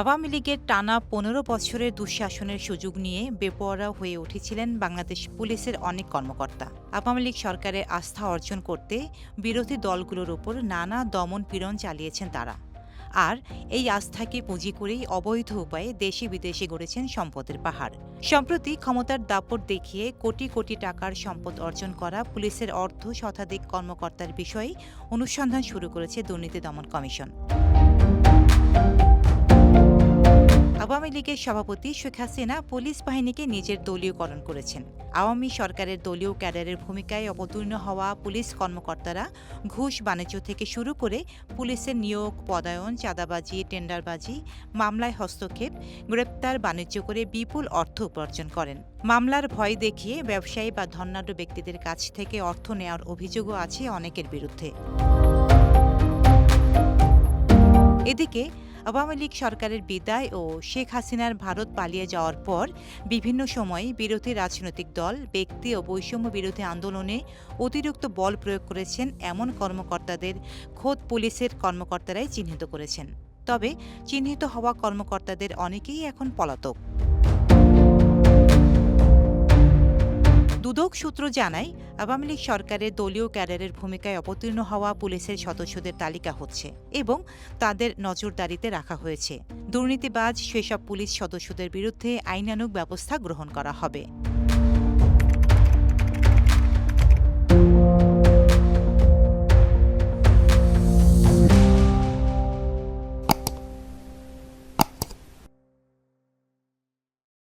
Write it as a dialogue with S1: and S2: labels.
S1: আওয়ামী লীগের টানা পনেরো বছরের দুঃশাসনের সুযোগ নিয়ে বেপরোয়া হয়ে উঠেছিলেন বাংলাদেশ পুলিশের অনেক কর্মকর্তা। আওয়ামী লীগ সরকারের আস্থা অর্জন করতে বিরোধী দলগুলোর ওপর নানা দমন পীড়ন চালিয়েছেন তারা। আর এই আস্থাকে পুঁজি করেই অবৈধ উপায়ে দেশে বিদেশে গড়েছেন সম্পদের পাহাড়। সম্প্রতি ক্ষমতার দাপট দেখিয়ে কোটি কোটি টাকার সম্পদ অর্জন করা পুলিশের অর্ধ শতাধিক কর্মকর্তার বিষয়ে অনুসন্ধান শুরু করেছে দুর্নীতি দমন কমিশন। আওয়ামী লীগের সভাপতি শেখ হাসিনা পুলিশ বাহিনীকে নিজের দলীয়করণ করেছেন। আওয়ামী সরকারের দলীয় ক্যাডারের ভূমিকায় অবতীর্ণ হওয়া পুলিশ কর্মকর্তারা ঘুষ বাণিজ্য থেকে শুরু করে পুলিশের নিয়োগ, পদায়ন, চাঁদাবাজি, টেন্ডারবাজি, মামলায় হস্তক্ষেপ, গ্রেপ্তার বাণিজ্য করে বিপুল অর্থ উপার্জন করেন। মামলার ভয় দেখিয়ে ব্যবসায়ী বা ধনাঢ্য ব্যক্তিদের কাছ থেকে অর্থ নেওয়ার অভিযোগও আছে অনেকের বিরুদ্ধে। এদিকে আওয়ামী লীগ সরকারের বিদায় ও শেখ হাসিনার ভারত পালিয়ে যাওয়ার পর বিভিন্ন সময়ে বিরোধী রাজনৈতিক দল, ব্যক্তি ও বৈষম্য বিরোধী আন্দোলনে অতিরিক্ত বল প্রয়োগ করেছেন এমন কর্মকর্তাদের খোদ পুলিশের কর্মকর্তারাই চিহ্নিত করেছেন। তবে চিহ্নিত হওয়া কর্মকর্তাদের অনেকেই এখন পলাতক। দুদক সূত্র জানায়, আওয়ামী লীগ সরকারের দলীয় ক্যাডারের ভূমিকায় অবতীর্ণ হওয়া পুলিশের সদস্যদের তালিকা হচ্ছে এবং তাদের নজরদারিতে রাখা হয়েছে। দুর্নীতিবাজ সেসব পুলিশ সদস্যদের বিরুদ্ধে আইনানুগ ব্যবস্থা গ্রহণ করা হবে।